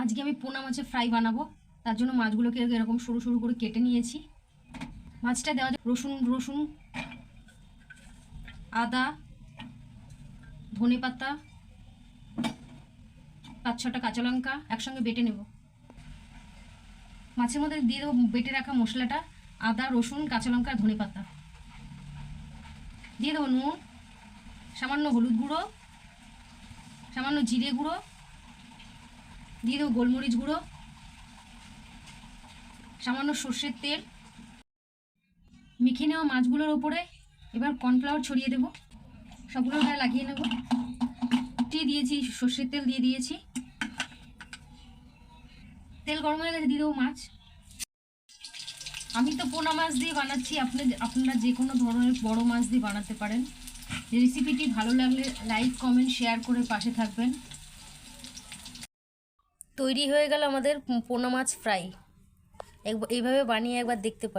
আজকে আমি পোনা মাছের ফ্রাই বানাবো। তার জন্য মাছগুলোকে এরকম সরু সরু করে কেটে নিয়েছি। মাছটা দেওয়া রসুন রসুন, আদা, ধনে পাতা, পাঁচ ছটা কাঁচা লঙ্কা একসঙ্গে বেটে নেব। মাছের মধ্যে দিয়ে দেবো বেটে রাখা মশলাটা, আদা, রসুন, কাঁচা লঙ্কা আর ধনে পাতা। দিয়ে দেবো নুন, সামান্য হলুদ গুঁড়ো, সামান্য জিরে গুঁড়ো দিয়ে দেবো গোলমরিচ গুঁড়ো, সামান্য সর্ষের তেল। মেখে নেওয়া মাছগুলোর ওপরে এবার কর্নফ্লাওয়ার ছড়িয়ে দেবো। সবগুলো গায়ে লাগিয়ে নেব। দিয়ে দিয়েছি, সর্ষের তেল দিয়ে দিয়েছি। তেল গরম হয়ে গেছে, দিয়ে দেবো মাছ। আমি তো পোনা মাছ দিয়ে বানাচ্ছি, আপনি আপনারা যে কোনো ধরনের বড় মাছ দিয়ে বানাতে পারেন। রেসিপিটি ভালো লাগলে লাইক কমেন্ট শেয়ার করে পাশে থাকবেন। তৈরি হয়ে গেল আমাদের পোনা মাছ ফ্রাই। এইভাবে বানিয়ে একবার দেখতে পারেন